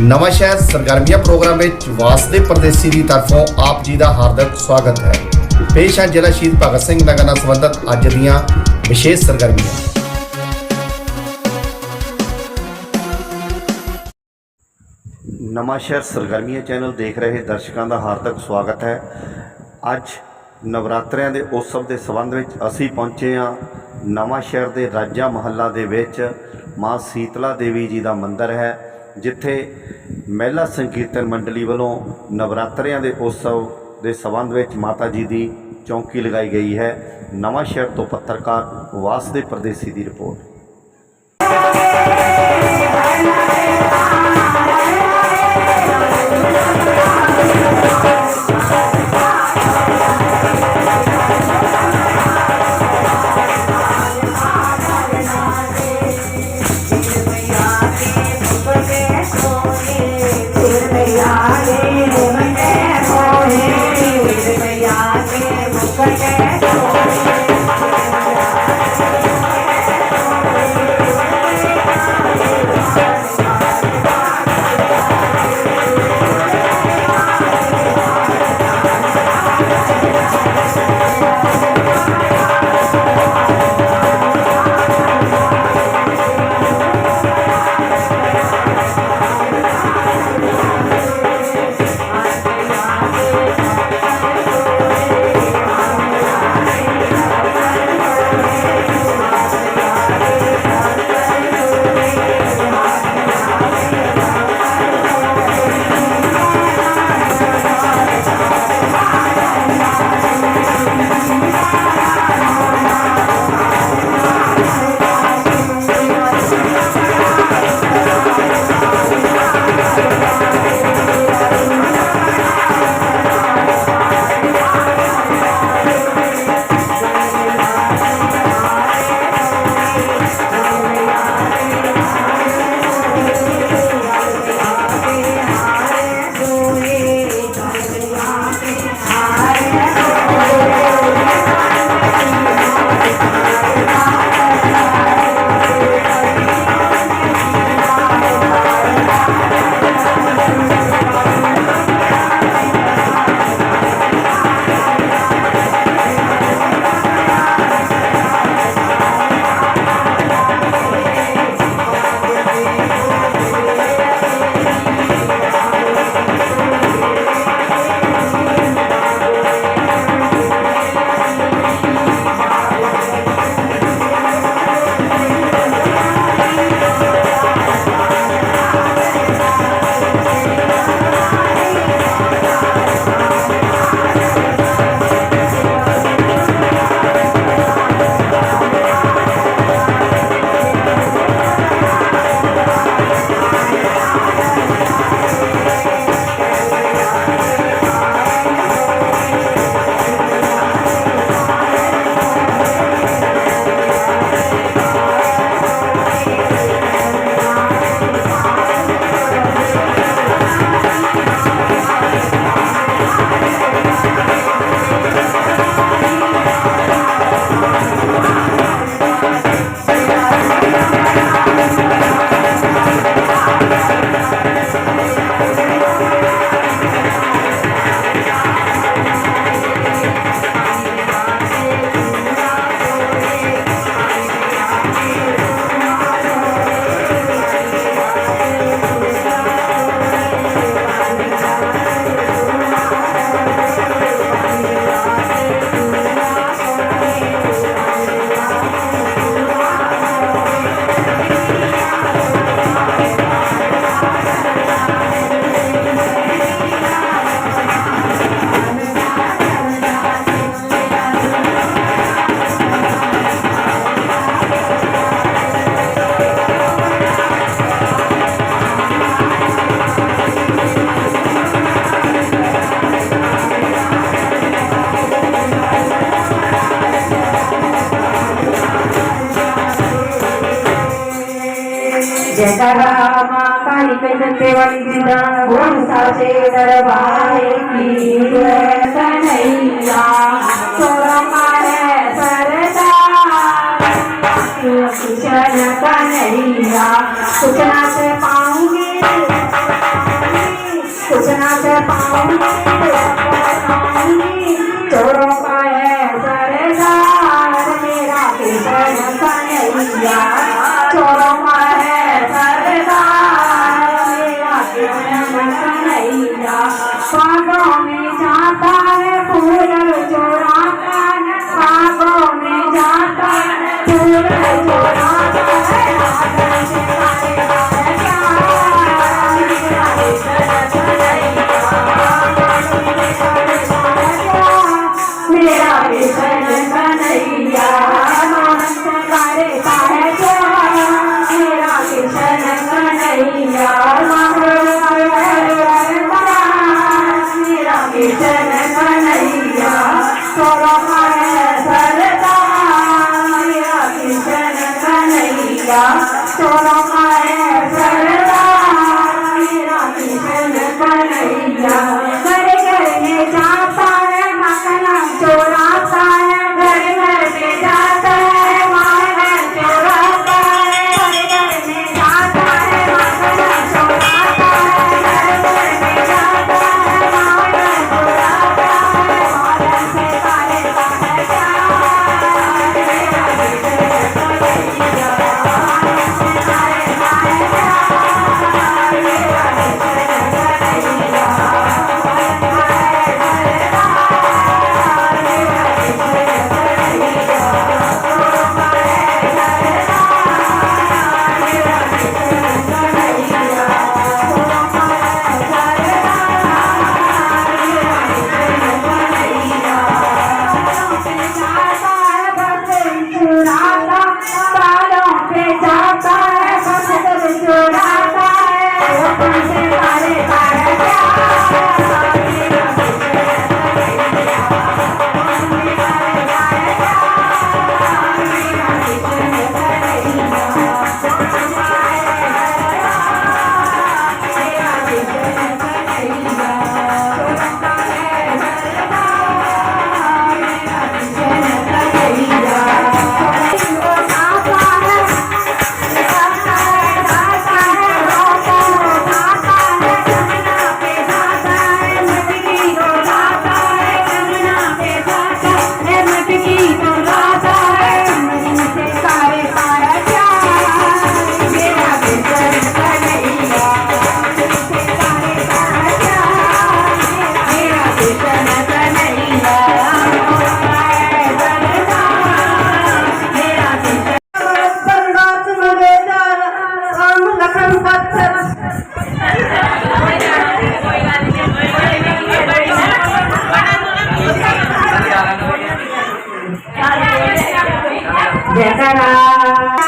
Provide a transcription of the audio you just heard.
ਨਵਾਂ ਸ਼ਹਿਰ ਸਰਗਰਮੀਆਂ ਪ੍ਰੋਗਰਾਮ ਵਿੱਚ ਵਾਸਦੇ ਪਰਦੇਸੀ ਦੀ ਤਰਫੋਂ ਆਪ ਜੀ ਦਾ ਹਾਰਦਿਕ ਸਵਾਗਤ ਹੈ। ਪੇਸ਼ ਹੈ ਜ਼ਿਲ੍ਹਾ ਸ਼ਹੀਦ ਭਗਤ ਸਿੰਘ ਨਗਰ ਨਾਲ ਸੰਬੰਧਿਤ ਅੱਜ ਦੀਆਂ ਵਿਸ਼ੇਸ਼ ਸਰਗਰਮੀਆਂ। ਨਵਾਂ ਸ਼ਹਿਰ ਸਰਗਰਮੀਆਂ ਚੈਨਲ ਦੇਖ ਰਹੇ ਦਰਸ਼ਕਾਂ ਦਾ ਹਾਰਦਿਕ ਸਵਾਗਤ ਹੈ। ਅੱਜ ਨਵਰਾਤਰਿਆਂ ਦੇ ਉਤਸਵ ਦੇ ਸੰਬੰਧ ਵਿੱਚ ਅਸੀਂ ਪਹੁੰਚੇ ਹਾਂ ਨਵਾਂ ਸ਼ਹਿਰ ਦੇ ਰਾਜਾ ਮਹੱਲਾ ਦੇ ਵਿੱਚ ਮਾਂ ਸੀਤਲਾ ਦੇਵੀ ਜੀ ਦਾ ਮੰਦਿਰ ਹੈ। ਜਿੱਥੇ ਮਹਿਲਾ ਸੰਕੀਰਤਨ ਮੰਡਲੀ ਵੱਲੋਂ ਨਵਰਾਤਰਿਆਂ ਦੇ ਉਤਸਵ ਦੇ ਸੰਬੰਧ ਵਿੱਚ ਮਾਤਾ ਜੀ ਦੀ ਚੌਂਕੀ ਲਗਾਈ ਗਈ ਹੈ। ਨਵਾਂ ਸ਼ਹਿਰ ਤੋਂ ਪੱਤਰਕਾਰ ਵਾਸਦੇ ਪ੍ਰਦੇਸੀ ਦੀ ਰਿਪੋਰਟ। சிவபாலை சனையா சுரமர சரதா குஷன கனையா குஷனாத் பாங்கே குஷனாத் பாங்கே Thank you. 点赞啦